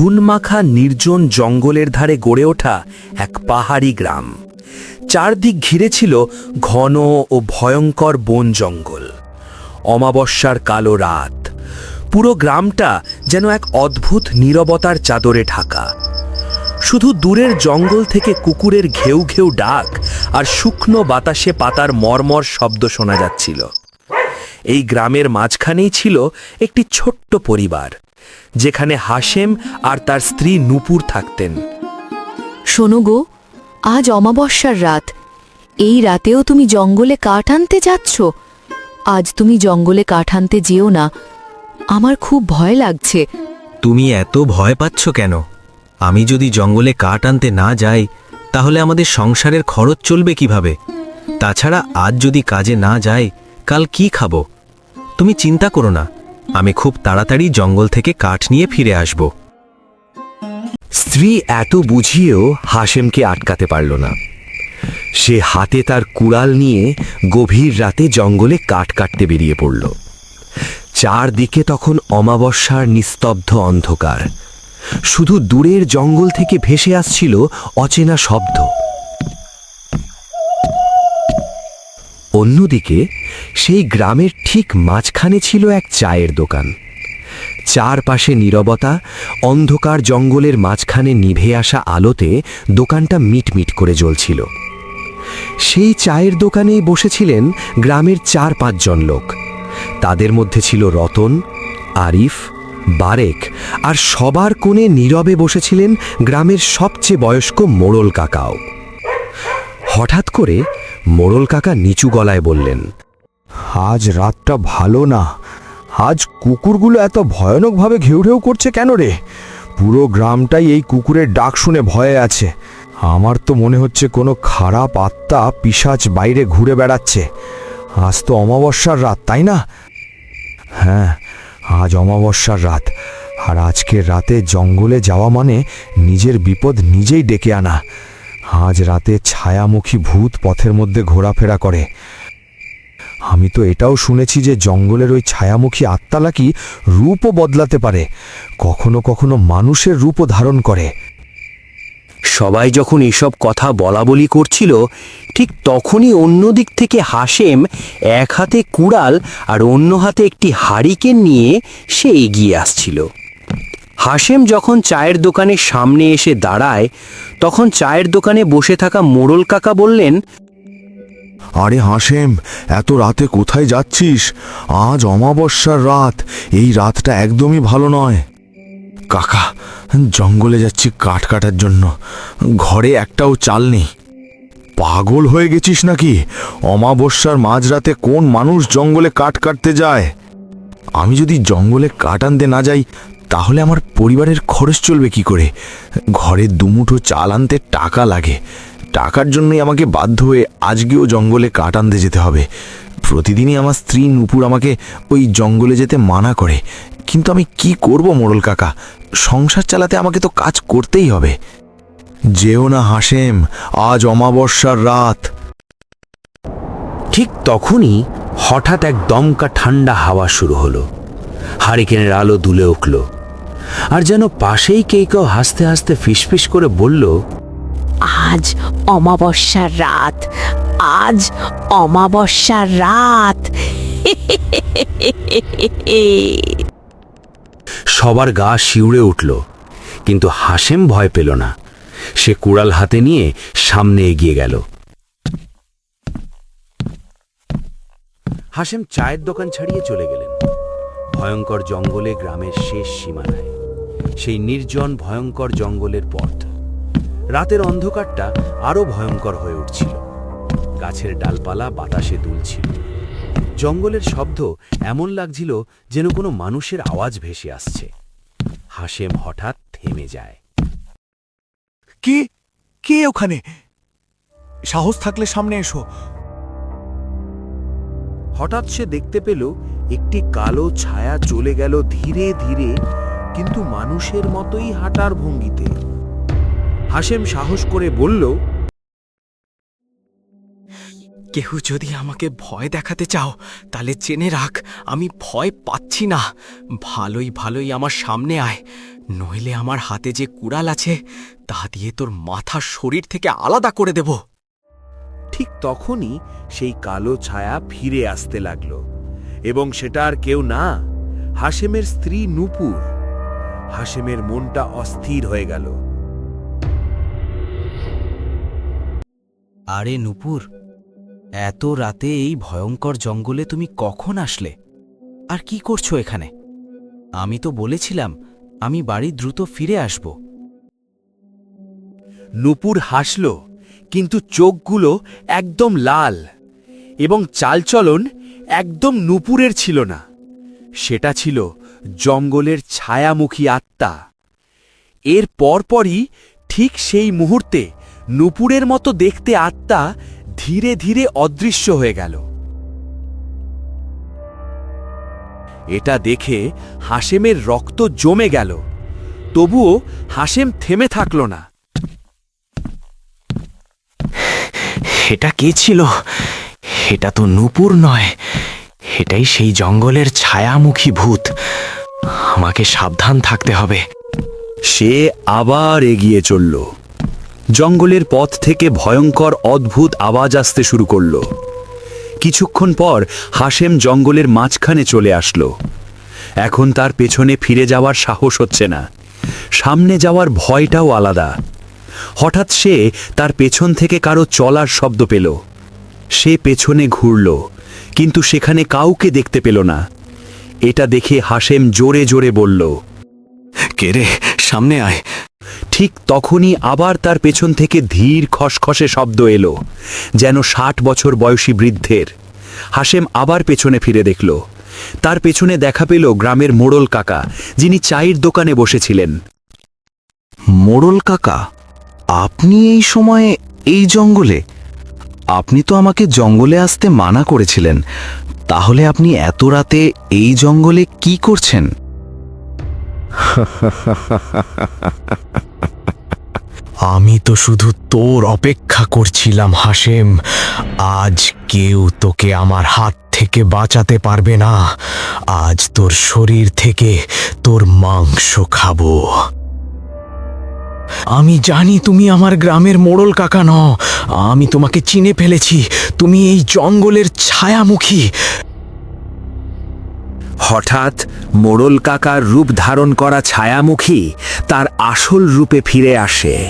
ঘুনমাখা নির্জন জঙ্গলের ধারে গড়ে ওঠা এক পাহাড়ি গ্রাম। চারদিক ঘিরে ছিল ঘন ও ভয়ঙ্কর বন জঙ্গল। অমাবস্যার কালো রাত। পুরো গ্রামটা যেন এক অদ্ভুত নীরবতার চাদরে ঢাকা। শুধু দূরের জঙ্গল থেকে কুকুরের ঘেউ ঘেউ ডাক আর শুকনো বাতাসে পাতার মর্মর শব্দ শোনা যাচ্ছিল। এই গ্রামের মাঝখানেই ছিল একটি ছোট্ট পরিবার। যেখানে হাসেম আর তার স্ত্রী নূপুর থাকতেন। শোনো গো আজ অমাবস্যার রাত। এই রাতেও তুমি জঙ্গলে কাঠ আনতে যাচ্ছ? আজ তুমি জঙ্গলে কাঠ আনতে যেও না। আমার খুব ভয় লাগছে। তুমি এত ভয় পাচ্ছ কেন? আমি যদি জঙ্গলে কাঠ আনতে না যাই তাহলে আমাদের সংসারের খরচ চলবে কীভাবে? তাছাড়া আজ যদি কাজে না যাই কাল কি খাব? তুমি চিন্তা করো না। আমি খুব তাড়াতাড়ি জঙ্গল থেকে কাঠ নিয়ে ফিরে আসব। স্ত্রী এত বুঝিয়েও হাসেমকে আটকাতে পারল না। সে হাতে তার কুড়াল নিয়ে গভীর রাতে জঙ্গলে কাঠ কাটতে বেরিয়ে পড়ল। চারদিকে তখন অমাবস্যার নিস্তব্ধ অন্ধকার। শুধু দূরের জঙ্গল থেকে ভেসে আসছিল অচেনা শব্দ। অন্যদিকে, সেই গ্রামের ঠিক মাঝখানে ছিল এক চায়ের দোকান। চারপাশে নীরবতা, অন্ধকার জঙ্গলের মাঝখানে নিভে আসা আলোতে দোকানটা মিটমিট করে জ্বলছিল। সেই চায়ের দোকানেই বসেছিলেন গ্রামের চার পাঁচজন লোক। তাদের মধ্যে ছিল রতন, আরিফ, বারেক আর সবার কোণে নীরবে বসেছিলেন গ্রামের সবচেয়ে বয়স্ক মোড়ল কাকাও। হঠাৎ করে মোড়ল কাকা নিচু গলায় বললেন, আজ রাতটা ভালো না। আজ কুকুরগুলো এত ভয়ানকভাবে ঘেউ ঘেউ করছে কেন রে? পুরো গ্রামটাই এই কুকুরের ডাক শুনে ভয়ে আছে। আমার তো মনে হচ্ছে কোনো খারাপ আত্মা পিশাচ বাইরে ঘুরে বেড়াচ্ছে। আজ তো অমাবস্যার রাত, তাই না? হ্যাঁ আজ অমাবস্যার রাত। আর আজকে রাতে জঙ্গলে যাওয়া মানে নিজের বিপদ নিজেই ডেকে আনা। আজ রাতে ছায়ামুখী ভূত পথের মধ্যে ঘোরাফেরা করে। আমি তো এটাও শুনেছি যে জঙ্গলের ওই ছায়ামুখী আত্মা নাকি রূপও বদলাতে পারে, কখনো কখনো মানুষের রূপও ধারণ করে। সবাই যখন এসব কথা বলা বলি করছিল, ঠিক তখনই অন্য দিক থেকে হাসেম এক হাতে কুড়াল আর অন্য হাতে একটি হারিকেন নিয়ে সে এগিয়ে আসছিল। হাসেম যখন চায়ের দোকানের সামনে এসে দাঁড়ায়, তখন চায়ের দোকানে বসে থাকা মোড়ল কাকা বললেন, আরে হাসেম এত রাতে কোথায় যাচ্ছিস? আজ অমাবস্যার রাত, এই রাতটা একদমই ভালো নয়। কাকা, জঙ্গলে যাচ্ছি কাঠ কাটার জন্য। ঘরে একটাও চাল নেই। পাগল হয়ে গেছিস নাকি? অমাবস্যার মাঝরাতে কোন মানুষ জঙ্গলে কাঠ কাটতে যায়? আমি যদি জঙ্গলে কাঠ আনতে না যাই তাহলে আমার পরিবারের খরচ চলবে কি করে? ঘরে দুমুঠো চাল আনতে টাকা লাগে। টাকার জন্যই আমাকে বাধ্য হয়ে আজকেও জঙ্গলে কাঠ আনতে যেতে হবে। প্রতিদিনই আমার স্ত্রী নুপুর আমাকে ওই জঙ্গলে যেতে মানা করে। কিন্তু আমি কি করব মোড়ল কাকা? সংসার চালাতে আমাকে তো কাজ করতেই হবে। যেও না হাসেম, আজ অমাবস্যার রাত। ঠিক তখনই হঠাৎ এক দমকা ঠান্ডা হাওয়া শুরু হলো। হারিকেনের আলো দুলে উঠল। আর যেন পাশেই কে কেউ হাসতে হাসতে ফিসফিস করে বলল আজ অমাবস্যার রাত আজ অমাবস্যার রাত। সবার গা শিউড়ে উঠল কিন্তু হাসেম ভয় পেল না। সে কুড়াল হাতে নিয়ে সামনে এগিয়ে গেল। হাসেম চায়ের দোকান ছাড়িয়ে চলে গেলেন। ভয়ঙ্কর জঙ্গলে গ্রামের শেষ সীমানায়। সেই নির্জন ভয়ঙ্কর জঙ্গলের পথ। রাতের অন্ধকারটা আরও ভয়ঙ্কর হয়ে উঠছিল। গাছের ডালপালা বাতাসে দুলছিল। জঙ্গলের শব্দ এমন লাগছিল যেন কোনো মানুষের আওয়াজ ভেসে আসছে। হাসেম হঠাৎ থেমে যায়। কে? কে ওখানে? সাহস থাকলে সামনে এসো। হঠাৎ সে দেখতে পেল একটি কালো ছায়া চলে গেল ধীরে ধীরে কিন্তু মানুষের মতোই হাঁটার ভঙ্গিতে। হাসেম সাহস করে বলল কেউ যদি আমাকে ভয় দেখাতে চাও তাহলে জেনে রাখ আমি ভয় পাচ্ছি না। ভালোই ভালোই আমার সামনে আয়। নইলে আমার হাতে যে কুড়াল আছে তা দিয়ে তোর মাথা শরীর থেকে আলাদা করে দেব। ঠিক তখনই সেই কালো ছায়া ফিরে আসতে লাগল। এবং সেটা আর কেউ না হাসেমের স্ত্রী নূপুর। হাসেমের মনটা অস্থির হয়ে গেল। আরে নুপুর এত রাতে এই ভয়ঙ্কর জঙ্গলে তুমি কখন আসলে? আর কি করছ এখানে? আমি তো বলেছিলাম আমি বাড়ি দ্রুত ফিরে আসব। নূপুর হাসল কিন্তু চোখগুলো একদম লাল এবং চালচলন একদম নূপুরের ছিল না। সেটা ছিল জঙ্গলের ছায়ামুখী আত্মা। এর পরপরই ঠিক সেই মুহূর্তে নূপুরের মতো দেখতে আত্মা ধীরে ধীরে অদৃশ্য হয়ে গেল। এটা দেখে হাসেমের রক্ত জমে গেল। তবুও হাসেম থেমে থাকল না। এটা কে ছিল? এটা তো নূপুর নয়। এটাই সেই জঙ্গলের ছায়ামুখী ভূত। আমাকে সাবধান থাকতে হবে। সে আবার এগিয়ে চলল। জঙ্গলের পথ থেকে ভয়ঙ্কর অদ্ভুত আওয়াজ আসতে শুরু করল। কিছুক্ষণ পর হাসেম জঙ্গলের মাঝখানে চলে আসলো। এখন তার পেছনে ফিরে যাওয়ার সাহস হচ্ছে না। সামনে যাওয়ার ভয়টাও আলাদা। হঠাৎ সে তার পেছন থেকে কারও চলার শব্দ পেল। সে পেছনে ঘুরল। কিন্তু সেখানে কাউকে দেখতে পেল না। এটা দেখে হাসেম জোরে জোরে বলল, কে রে? সামনে আয়। ঠিক তখনই আবার তার পেছন থেকে ধীর খসখসে শব্দ এলো, যেন ষাট বছর বয়সী বৃদ্ধের। হাসেম আবার পেছনে ফিরে দেখল। তার পেছনে দেখা পেল গ্রামের মোড়ল কাকা, যিনি চায়ের দোকানে বসেছিলেন। মোড়ল কাকা, আপনি এই সময়ে এই জঙ্গলে আপনি তো আমাকে জঙ্গলে আসতে মানা করেছিলেন। তাহলে আপনি এত রাতে এই জঙ্গলে কি করছেন? আমি তো শুধু তোর অপেক্ষা করছিলাম হাসেম আজ কেউ তোকে আমার হাত থেকে বাঁচাতে পারবে না। আজ তোর শরীর থেকে তোর মাংস খাব। আমি জানি তুমি আমার গ্রামের মোড়ল কাকা ন আমি তোমাকে চিনে ফেলেছি। তুমি এই জঙ্গলের ছায়ামুখী। হঠাৎ মোড়ল কাকার রূপ ধারণ করা ছায়ামুখী তার আসল রূপে ফিরে আসে।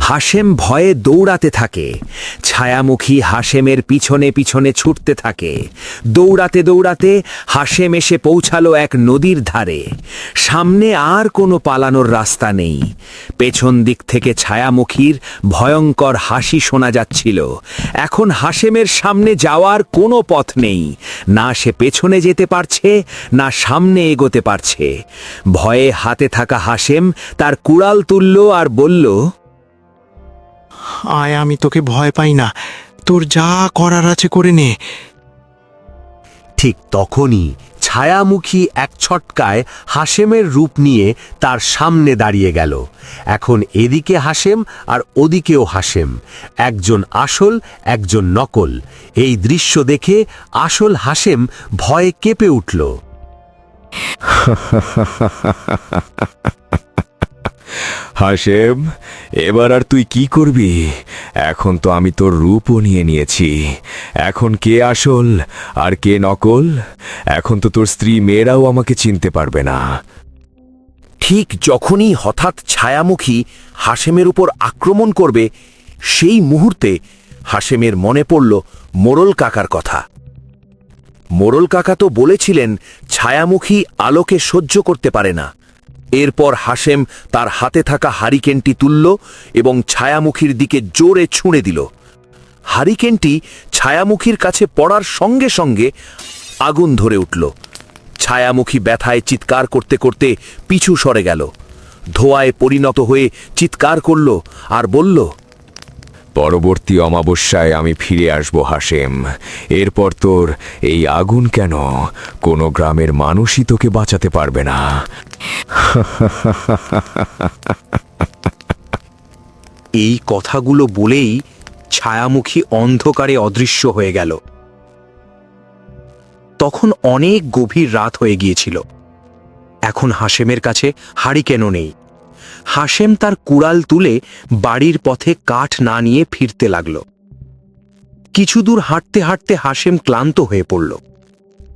হাসেম ভয়ে দৌড়াতে থাকে। ছায়ামুখী হাসেমের পিছনে পিছনে ছুটতে থাকে। দৌড়াতে দৌড়াতে হাসেম এসে পৌঁছালো এক নদীর ধারে। সামনে আর কোনো পালানোর রাস্তা নেই। পেছন দিক থেকে ছায়ামুখীর ভয়ঙ্কর হাসি শোনা যাচ্ছিল। এখন হাসেমের সামনে যাওয়ার কোনো পথ নেই। না সে পেছনে যেতে পারছে, না সামনে এগোতে পারছে। ভয়ে হাতে থাকা হাসেম তার কুড়াল তুলল আর বলল আয় আমি তোকে ভয় পাই না। তোর যা করার আছে করে নে। ঠিক তখনই ছায়ামুখী এক ছটকায় হাসেমের রূপ নিয়ে তার সামনে দাঁড়িয়ে গেল। এখন এদিকে হাসেম আর ওদিকেও হাসেম একজন আসল একজন নকল। এই দৃশ্য দেখে আসল হাসেম ভয়ে কেঁপে উঠল। হাসেম এবার আর তুই কি করবি? এখন তো আমি তোর রূপও নিয়ে নিয়েছি। এখন কে আসল আর কে নকল? এখন তো তোর স্ত্রী মেয়েরাও আমাকে চিনতে পারবে না। ঠিক যখনই হঠাৎ ছায়ামুখী হাসেমের উপর আক্রমণ করবে, সেই মুহূর্তে হাসেমের মনে পড়ল মোরল কাকার কথা। মোরল কাকা তো বলেছিলেন, ছায়ামুখী আলোকে সহ্য করতে পারে না। এরপর হাসেম তার হাতে থাকা হারিকেনটি তুলল এবং ছায়ামুখীর দিকে জোরে ছুঁড়ে দিল। হারিকেনটি ছায়ামুখীর কাছে পড়ার সঙ্গে সঙ্গে আগুন ধরে উঠল। ছায়ামুখী ব্যথায় চিৎকার করতে করতে পিছু সরে গেল। ধোয়ায় পরিণত হয়ে চিৎকার করল আর বলল, পরবর্তী অমাবস্যায় আমি ফিরে আসব হাসেম এরপর তোর এই আগুন কেন? কোনো গ্রামের মানুষই তোকে বাঁচাতে পারবে না। এই কথাগুলো বলেই ছায়ামুখী অন্ধকারে অদৃশ্য হয়ে গেল। তখন অনেক গভীর রাত হয়ে গিয়েছিল। এখন হাসেমের কাছে হারিকেনও নেই। হাসেম তার কুড়াল তুলে বাড়ির পথে কাঠ না নিয়ে ফিরতে লাগল। কিছু দূর হাঁটতে হাঁটতে হাসেম ক্লান্ত হয়ে পড়ল।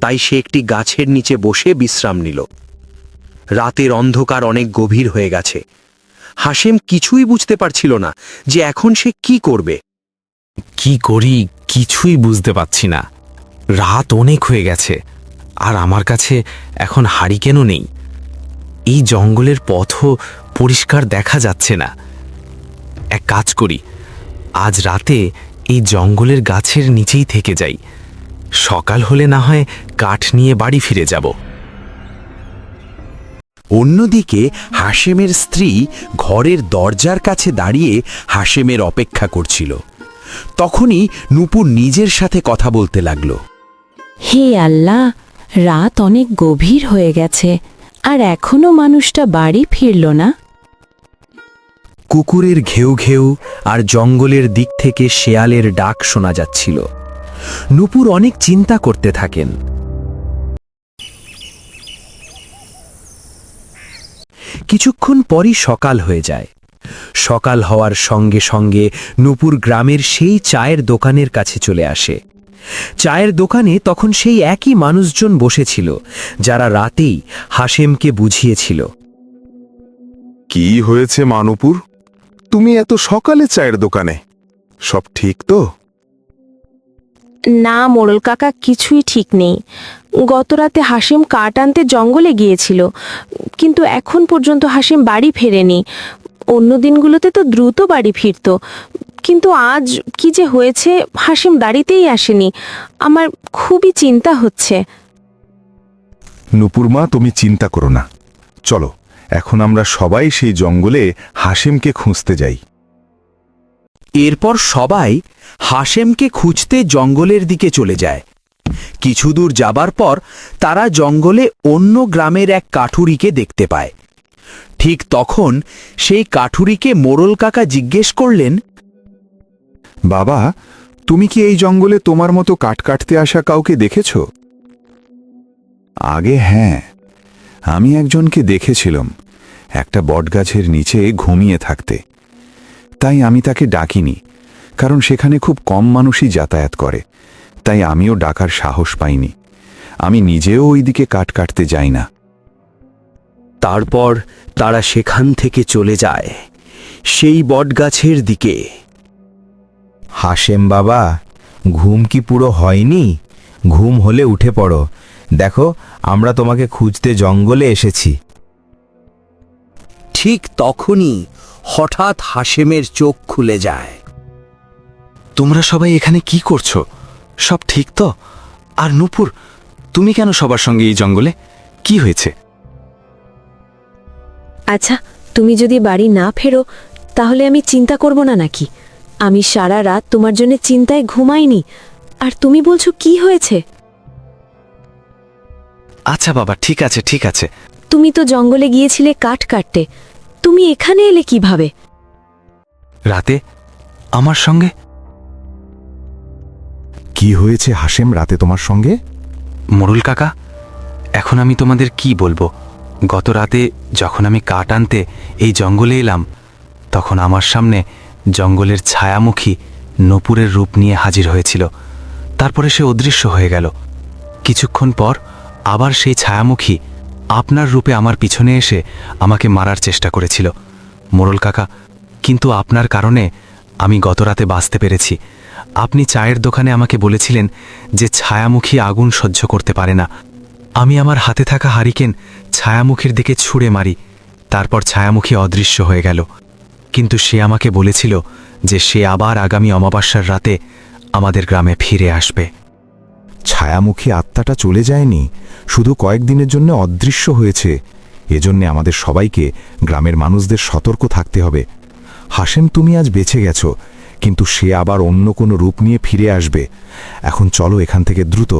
তাই সে একটি গাছের নিচে বসে বিশ্রাম নিল। রাতের অন্ধকার অনেক গভীর হয়ে গেছে। হাসেম কিছুই বুঝতে পারছিল না যে এখন সে কি করবে। কি করি কিছুই বুঝতে পারছি না। রাত অনেক হয়ে গেছে, আর আমার কাছে এখন হারিকেনও নেই। এই জঙ্গলের পথও পরিষ্কার দেখা যাচ্ছে না। এক কাজ করি, আজ রাতে এই জঙ্গলের গাছের নিচেই থেকে যাই। সকাল হলে না হয় কাঠ নিয়ে বাড়ি ফিরে যাব। অন্যদিকে হাসেমের স্ত্রী ঘরের দরজার কাছে দাঁড়িয়ে হাসেমের অপেক্ষা করছিল। তখনই নূপুর নিজের সাথে কথা বলতে লাগল। হে আল্লাহ রাত অনেক গভীর হয়ে গেছে আর এখনও মানুষটা বাড়ি ফিরল না? কুকুরের ঘেউ ঘেউ আর জঙ্গলের দিক থেকে শেয়ালের ডাক শোনা যাচ্ছিল। নূপুর অনেক চিন্তা করতে থাকেন। কিছুক্ষণ পরই সকাল হয়ে যায়। সকাল হওয়ার সঙ্গে সঙ্গে নূপুর গ্রামের সেই চায়ের দোকানের কাছে চলে আসে। চায়ের দোকানে তখন সেই একই মানুষজন বসেছিল যারা রাতেই হাসেমকে বুঝিয়েছিল। কি হয়েছে মানুপুর তুমি এত সকালে চায়ের দোকানে? সব ঠিক তো? না মোড়ল কাকা কিছুই ঠিক নেই। গতরাতে হাসিম কাঠ আনতে জঙ্গলে গিয়েছিল কিন্তু এখন পর্যন্ত হাসিম বাড়ি ফেরেনি। অন্য দিনগুলোতে তো দ্রুত বাড়ি ফিরতো কিন্তু আজ কি যে হয়েছে হাসিম বাড়িতেই আসেনি। আমার খুবই চিন্তা হচ্ছে। নুপুর মা তুমি চিন্তা করো না। চলো এখন আমরা সবাই সেই জঙ্গলে হাসিমকে খুঁজতে যাই। এরপর সবাই হাসেমকে খুঁজতে জঙ্গলের দিকে চলে যায়। কিছু দূর যাবার পর তারা জঙ্গলে অন্য গ্রামের এক কাঠুরিকে দেখতে পায়। ঠিক তখন সেই কাঠুরিকে মোরল কাকা জিজ্ঞেস করলেন, বাবা, তুমি কি এই জঙ্গলে তোমার মতো কাঠ কাটতে আসা কাউকে দেখেছ? আগে হ্যাঁ আমি একজনকে দেখেছিলাম, একটা বটগাছের নিচে ঘুমিয়ে থাকতে। তাই আমি তাকে ডাকিনি, কারণ সেখানে খুব কম মানুষই যাতায়াত করে। তাই আমিও ডাকার সাহস পাইনি। আমি নিজেও ওইদিকে কাঠ কাটতে যাই না। তারপর তারা সেখান থেকে চলে যায়, সেই বটগাছের দিকে। হাসেম বাবা, ঘুম কি পুরো হয়নি? ঘুম হলে উঠে পড়ো। দেখো, আমরা তোমাকে খুঁজতে জঙ্গলে এসেছি। ঠিক তখনই হঠাৎ হাসেমের চোখ খুলে যায়। তোমরা সবাই এখানে কি করছ? সব ঠিক তো? আর নূপুর তুমি কেন সবার সঙ্গে এই জঙ্গলে? কি হয়েছে? আচ্ছা তুমি যদি বাড়ি না ফেরো তাহলে আমি চিন্তা করব না নাকি? আমি সারা রাত তোমার জন্য চিন্তায় ঘুমাইনি। আর তুমি বলছো কি হয়েছে? আচ্ছা বাবা ঠিক আছে ঠিক আছে। তুমি তো জঙ্গলে গিয়েছিলে কাঠ কাটতে। তুমি এখানে এলে কীভাবে? রাতে? আমার সঙ্গে? কি হয়েছে হাসেম রাতে তোমার সঙ্গে? মোরুল কাকা, এখন আমি তোমাদের কি বলব? গত রাতে যখন আমি কাঠ আনতে এই জঙ্গলে এলাম, তখন আমার সামনে জঙ্গলের ছায়ামুখী নপুরের রূপ নিয়ে হাজির হয়েছিল। তারপরে সে অদৃশ্য হয়ে গেল। কিছুক্ষণ পর আবার সেই ছায়ামুখী আপনার রূপে আমার পিছনে এসে আমাকে মারার চেষ্টা করেছিল। মোরল কাকা, কিন্তু আপনার কারণে আমি গত রাতে বাঁচতে পেরেছি। আপনি চায়ের দোকানে আমাকে বলেছিলেন যে ছায়ামুখী আগুন সহ্য করতে পারে না। আমি আমার হাতে থাকা হারিকেন ছায়ামুখীর দিকে ছুঁড়ে মারি। তারপর ছায়ামুখী অদৃশ্য হয়ে গেল। কিন্তু সে আমাকে বলেছিল যে সে আবার আগামী অমাবস্যার রাতে আমাদের গ্রামে ফিরে আসবে। ছায়ামুখী আত্মাটা চলে যায়নি। শুধু কয়েকদিনের জন্য অদৃশ্য হয়েছে। এজন্যে আমাদের সবাইকে গ্রামের মানুষদের সতর্ক থাকতে হবে। হাসেম তুমি আজ বেঁচে গেছো। কিন্তু সে আবার অন্য কোনো রূপ নিয়ে ফিরে আসবে। এখন চলো এখান থেকে দ্রুত।